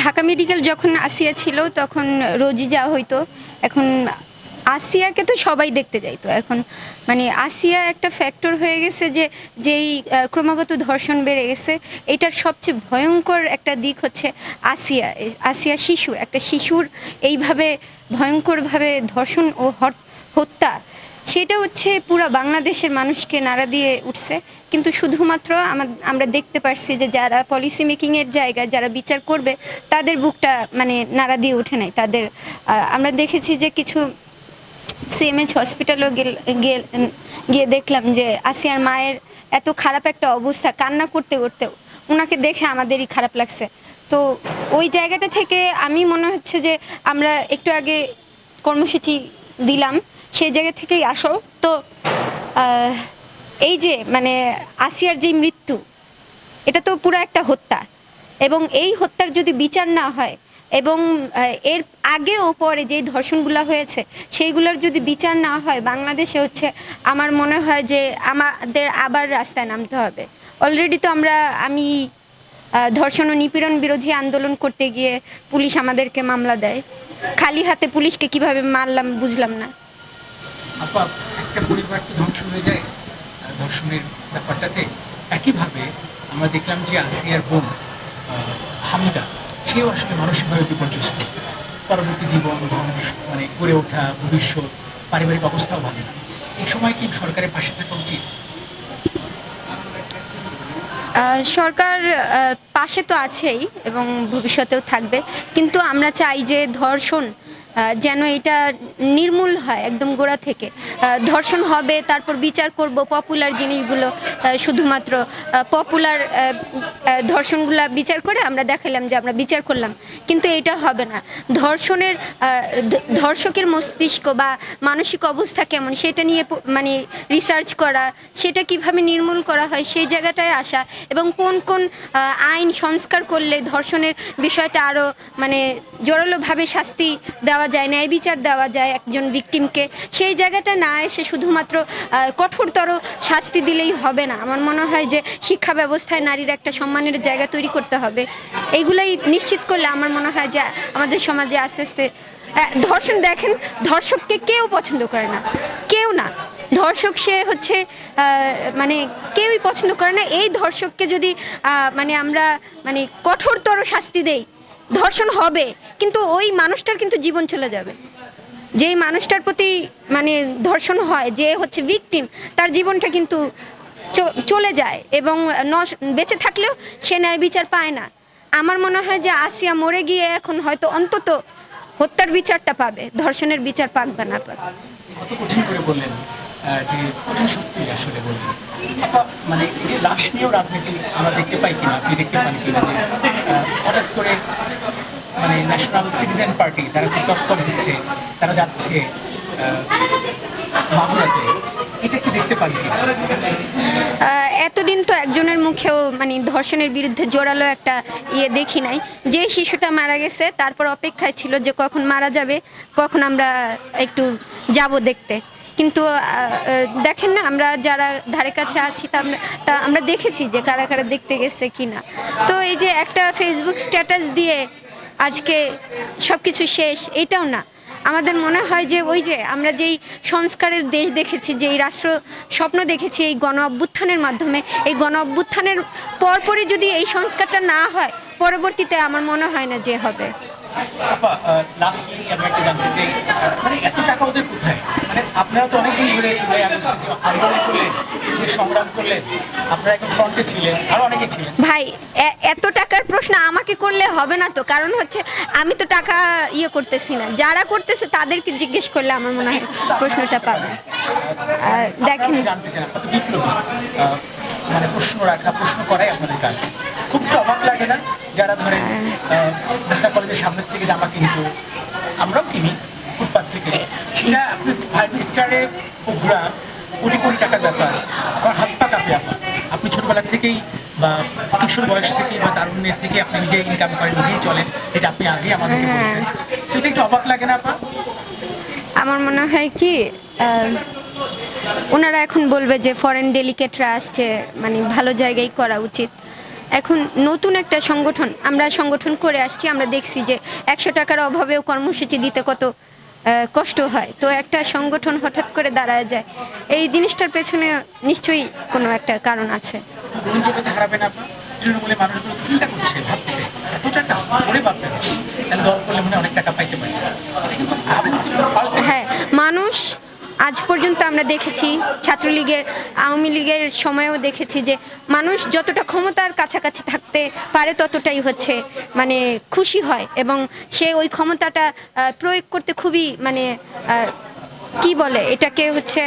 Dhaka medical যখন আসিয়া ছিল, তখন রোজই যাওয়া হইতো। এখন আসিয়াকে তো সবাই দেখতে যাইতো। এখন মানে আসিয়া একটা ফ্যাক্টর হয়ে গেছে যে, যেই ক্রমাগত ধর্ষণ বেড়ে গেছে, এটার সবচেয়ে ভয়ঙ্কর একটা দিক হচ্ছে আসিয়া আসিয়া শিশুর একটা শিশুর এইভাবে ভয়ঙ্করভাবে ধর্ষণ ও হত্যা সেটা হচ্ছে পুরো বাংলাদেশের মানুষকে নাড়া দিয়ে উঠছে। কিন্তু শুধুমাত্র আমরা দেখতে পারছি যে যারা পলিসি মেকিংয়ের জায়গায় যারা বিচার করবে, তাদের বুকটা মানে নাড়া দিয়ে উঠে নাই। তাদের আমরা দেখেছি যে কিছু সিএমএইচ হসপিটালও গিয়ে দেখলাম যে আসিয়ার মায়ের এত খারাপ একটা অবস্থা, কান্না করতে করতে ওনাকে দেখে আমাদেরই খারাপ লাগছে। তো ওই জায়গাটা থেকে আমি মনে হচ্ছে যে আমরা একটু আগে কর্মসূচি দিলাম। সেই জায়গা থেকেই আসো। তো এই যে মানে আসিয়ার যে মৃত্যু, এটা তো পুরো একটা হত্যা। এবং এই হত্যার যদি বিচার না হয়, এবং এর আগে ও পরে যেই ধর্ষণগুলো হয়েছে, সেইগুলোর যদি বিচার না হয়, বাংলাদেশে হচ্ছে, আমার মনে হয় যে আমাদের আবার রাস্তায় নামতে হবে। অলরেডি তো আমরা, আমি ধর্ষণ ও নিপীড়ন বিরোধী আন্দোলন করতে গিয়ে পুলিশ আমাদেরকে মামলা দেয়। খালি হাতে পুলিশকে কীভাবে মারলাম বুঝলাম না। আপা একটা পরিবার তো ধ্বংস হয়ে যায়। ধর্ষণের ব্যাপারটাতে একইভাবে আমরা দেখলাম যে আসিয়ার বোন হামিদা, সেও আসলে মানসিকভাবে বিপর্যস্ত। পরবর্তী জীবন মানে গড়ে ওঠা, ভবিষ্যৎ, পারিবারিক অবস্থাও ভালো না। এই সময় কি সরকারের পাশে থাকা উচিত? সরকার পাশে তো আছেই এবং ভবিষ্যতেও থাকবে। কিন্তু আমরা চাই যে ধর্ষণ যেন এটা নির্মূল হয় একদম গোড়া থেকে। ধর্ষণ হবে, তারপর বিচার করব পপুলার জিনিসগুলো শুধুমাত্র পপুলার ধর্ষণগুলা বিচার করে আমরা দেখালাম যে আমরা বিচার করলাম। কিন্তু এটা হবে না। ধর্ষণের ধর্ষকের মস্তিষ্ক বা মানসিক অবস্থা কেমন সেটা নিয়ে মানে রিসার্চ করা, সেটা কীভাবে নির্মূল করা হয় সেই জায়গাটায় আসা এবং কোন কোন আইন সংস্কার করলে ধর্ষণের বিষয়টা আরও মানে জোরালোভাবে শাস্তি দেওয়া যায়, ন্যায় বিচার দেওয়া যায় একজন ভিকটিমকে সেই জায়গাটা না এসে শুধুমাত্র কঠোরতর শাস্তি দিলেই হবে না। আমার মনে হয় যে শিক্ষা ব্যবস্থায় নারীর একটা সম্মানের জায়গা তৈরি করতে হবে। এইগুলাই নিশ্চিত করলে আমার মনে হয় যে আমাদের সমাজে আস্তে আস্তে ধর্ষণ দেখেন, ধর্ষককে কেউ পছন্দ করে না। কেউ না। ধর্ষক সে হচ্ছে মানে কেউই পছন্দ করে না। এই ধর্ষককে যদি মানে আমরা মানে কঠোরতর শাস্তি দেই ধর্ষণ হবে, কিন্তু ওই মানুষটার কিন্তু জীবন চলে যাবে। যেই মানুষটার প্রতি মানে ধর্ষণ হয়, যে হচ্ছে ভিকটিম তার জীবনটা কিন্তু চলে যায় এবং বেঁচে থাকলেও সে ন্যায় বিচার পায় না। আমার মনে হয় যে আসিয়া মরে গিয়ে এখন হয়তো অন্তত হত্যার বিচারটা পাবে, ধর্ষণের বিচার না পাক। সত্যি আসলে বললেন। মানে হঠাৎ করে মানে ন্যাশনাল সিটিজেন পার্টি তারা খুব তৎপর হচ্ছে তারা যাচ্ছে মাগুরাতে এটা কি দেখতে পারি এতদিন তো একজনের মুখেও মানে ধর্ষণের বিরুদ্ধে জোরালো একটা ইয়ে দেখি নাই। যে শিশুটা মারা গেছে, তারপর অপেক্ষায় ছিল যে কখন মারা যাবে, কখন আমরা একটু যাব দেখতে। কিন্তু দেখেন না আমরা যারা ধারে কাছে আছি, তা আমরা তা আমরা দেখেছি যে কারা কারা দেখতে গেছে কিনা। তো এই যে একটা ফেসবুক স্ট্যাটাস দিয়ে আজকে সব কিছু শেষ, এটাও না। আমাদের মনে হয় যে ওই যে আমরা যেই সংস্কারের দেশ দেখেছি, যেই রাষ্ট্র স্বপ্ন দেখেছি এই গণ অভ্যুত্থানের মাধ্যমে, এই গণ অভ্যুত্থানের পরপরই যদি এই সংস্কারটা না হয়, পরবর্তীতে আমার মনে হয় না যে হবে। লাস্টলি আমি একটা জানতে চাই মানে এত টাকা ওদের কোথায়? মানে আপনারা তো অনেকদিন ধরে জুলাই আগস্টে যে আন্দোলন করলেন যে সংগ্রাম করলেন আপনারা এখন ফ্রন্টে ছিলেন আরও অনেকে ছিলেন। ভাই এত টাকার প্রশ্ন আমাকে করলে হবে না তো? কারণ হচ্ছে আমি তো টাকা ইয়ে করতেছি না। যারা করতেছে তাদেরকে জিজ্ঞেস করলে আমার মনে হয় প্রশ্নটা পাবে। দেখেন। জানতে চান বিপ্লবী মানে প্রশ্ন রাখা প্রশ্ন করাই আপনাদের কাজ। খুব তো অবাক লাগে না যারা ধরে ঢাকা কলেজের সামনের থেকে জামা কিনতো আমরাও কিনি ফুটপাথ থেকে। সেটা আপনি ফাইভ স্টারে ঘোরা কোটি কোটি টাকার ব্যাপার আমার হাত পা কাঁপে আপা আপনি ছোটবেলা থেকেই বা কিশোর বয়স থেকে বা তারুণ্যের থেকে আপনি নিজেই ইনকাম করেন নিজেই চলেন যেটা আপনি আগে আমাদেরকে বলেছেন। সেটা একটু অবাক লাগে না আপা? আমার মনে হয় কি ওনারা এখন বলবে যে ফরেন ডেলিকেটরা আসছে মানে ভালো জায়গায় করা উচিত। এখন নতুন একটা সংগঠন, আমরা সংগঠন করে আসছি, আমরা দেখছি যে একশো টাকার অভাবেও কর্মসূচি দিতে কত কষ্ট হয়। তো একটা সংগঠন হঠাৎ করে দাঁড়ায় যায়, এই জিনিসটার পেছনে নিশ্চয়ই কোনো একটা কারণ আছে। চিন্তা করছে, ভাবছে টাকা বাপরে বাপ। তাহলে করলে মনে অনেক টাকা পাইতে এটা কিন্তু ভাবনা কিন্তু পাল্টে হ্যাঁ মানুষ আজ পর্যন্ত আমরা দেখেছি, ছাত্রলীগের, আওয়ামী লীগের সময়েও দেখেছি যে মানুষ যতটা ক্ষমতার কাছাকাছি থাকতে পারে ততটাই হচ্ছে মানে খুশি হয় এবং সে ওই ক্ষমতাটা প্রয়োগ করতে খুবই মানে কি বলে এটাকে হচ্ছে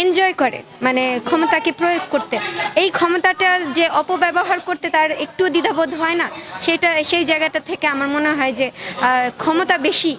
এনজয় করে মানে ক্ষমতাকে প্রয়োগ করতে। এই ক্ষমতাটার যে অপব্যবহার করতে তার একটু দ্বিধাবোধ হয় না, সেটা, সেই জায়গাটা থেকে আমার মনে হয় যে ক্ষমতা বেশি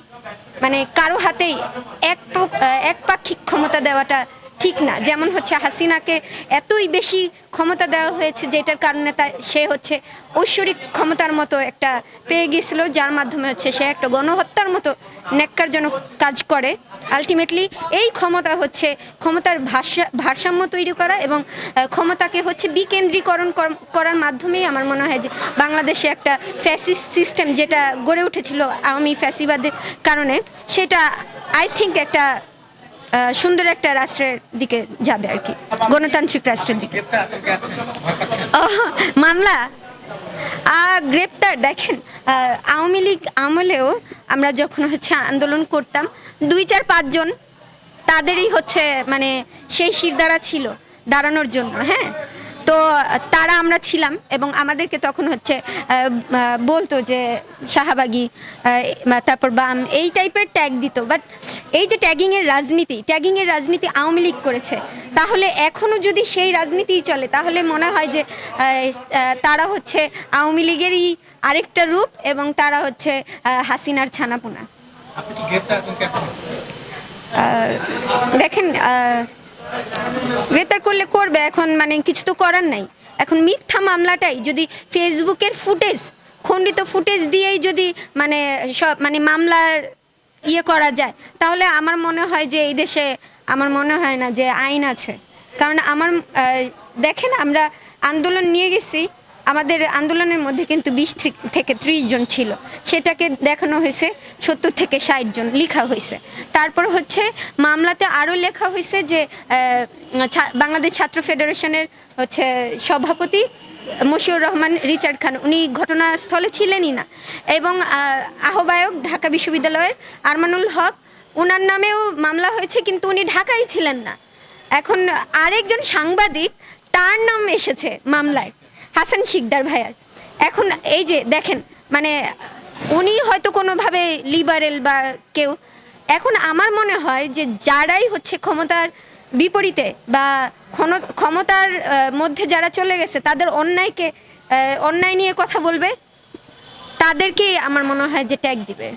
মানে কারও হাতেই এক পক- আহ, একপাক্ষিক ক্ষমতা দেওয়াটা ঠিক না। যেমন হচ্ছে হাসিনাকে এতই বেশি ক্ষমতা দেওয়া হয়েছে যেটার কারণে তা সে হচ্ছে ঐশ্বরিক ক্ষমতার মতো একটা পেয়ে গিয়েছিল, যার মাধ্যমে হচ্ছে সে একটা গণহত্যার মতো ন্যাক্কারজনক কাজ করে। আলটিমেটলি এই ক্ষমতা হচ্ছে ক্ষমতার ভাষা ভারসাম্য তৈরি করা এবং ক্ষমতাকে হচ্ছে বিকেন্দ্রীকরণ কর- করার মাধ্যমেই আমার মনে হয় যে বাংলাদেশে একটা ফ্যাসিস্ট সিস্টেম যেটা গড়ে উঠেছিল আওয়ামী ফ্যাসিবাদের কারণে, সেটা আই থিঙ্ক একটা সুন্দর একটা রাষ্ট্রের দিকে যাবে আর কি। গণতান্ত্রিক রাষ্ট্রের দিকে। মামলা। গ্রেপ্তার। দেখেন আওয়ামী লীগ আমলেও আমরা যখন হচ্ছে আন্দোলন করতাম, দুই চার পাঁচজন তাদেরই হচ্ছে মানে সেই শিরদাঁড়া ছিল দাঁড়ানোর জন্য হ্যাঁ? তো তারা আমরা ছিলাম এবং আমাদেরকে তখন হচ্ছে বলতো যে শাহাবাগি তারপর বাম এই টাইপের ট্যাগ দিত। বাট এই যে ট্যাগিংয়ের রাজনীতি ট্যাগিংয়ের রাজনীতি আওয়ামী লীগ করেছে তাহলে এখনও যদি সেই রাজনীতিই চলে তাহলে মনে হয় যে তারা হচ্ছে আওয়ামী লীগেরই আরেকটা রূপ এবং তারা হচ্ছে হাসিনার ছানাপোনা। দেখেন গ্রেপ্তার করলে করবে, এখন মানে কিছু তো করার নাই। এখন মিথ্যা মামলাটাই, যদি ফেসবুকের ফুটেজ, খণ্ডিত ফুটেজ দিয়েই যদি মানে সব মানে মামলার ইয়ে করা যায়, তাহলে আমার মনে হয় যে এই দেশে আমার মনে হয় না যে আইন আছে। কারণ আমার দেখেন আমরা আন্দোলন নিয়ে গেছি আমাদের আন্দোলনের মধ্যে কিন্তু বিশ থেকে ত্রিশ জন ছিল। সেটাকে দেখানো হয়েছে সত্তর থেকে ষাট জন লেখা হয়েছে। তারপর হচ্ছে মামলাতে আরও লেখা হয়েছে যে বাংলাদেশ ছাত্র ফেডারেশনের হচ্ছে সভাপতি মশিউর রহমান রিচার্ড খান, উনি ঘটনাস্থলে ছিলেনই না। এবং আহ্বায়ক ঢাকা বিশ্ববিদ্যালয়ের আরমানুল হক ওনার নামেও মামলা হয়েছে কিন্তু উনি ঢাকায় ছিলেন না। এখন আরেকজন সাংবাদিক, তার নাম এসেছে মামলায়। হাসান শিকদার ভাইয়ার। এখন এই যে দেখেন মানে উনি হয়তো কোনোভাবে লিবারেল বা কেউ, এখন আমার মনে হয় যে যারাই হচ্ছে ক্ষমতার বিপরীতে বা ক্ষমতার মধ্যে যারা চলে গেছে, তাদের অন্যায়কে অন্যায় নিয়ে কথা বলবে, তাদেরকেই আমার মনে হয় যে ট্যাগ দিবে।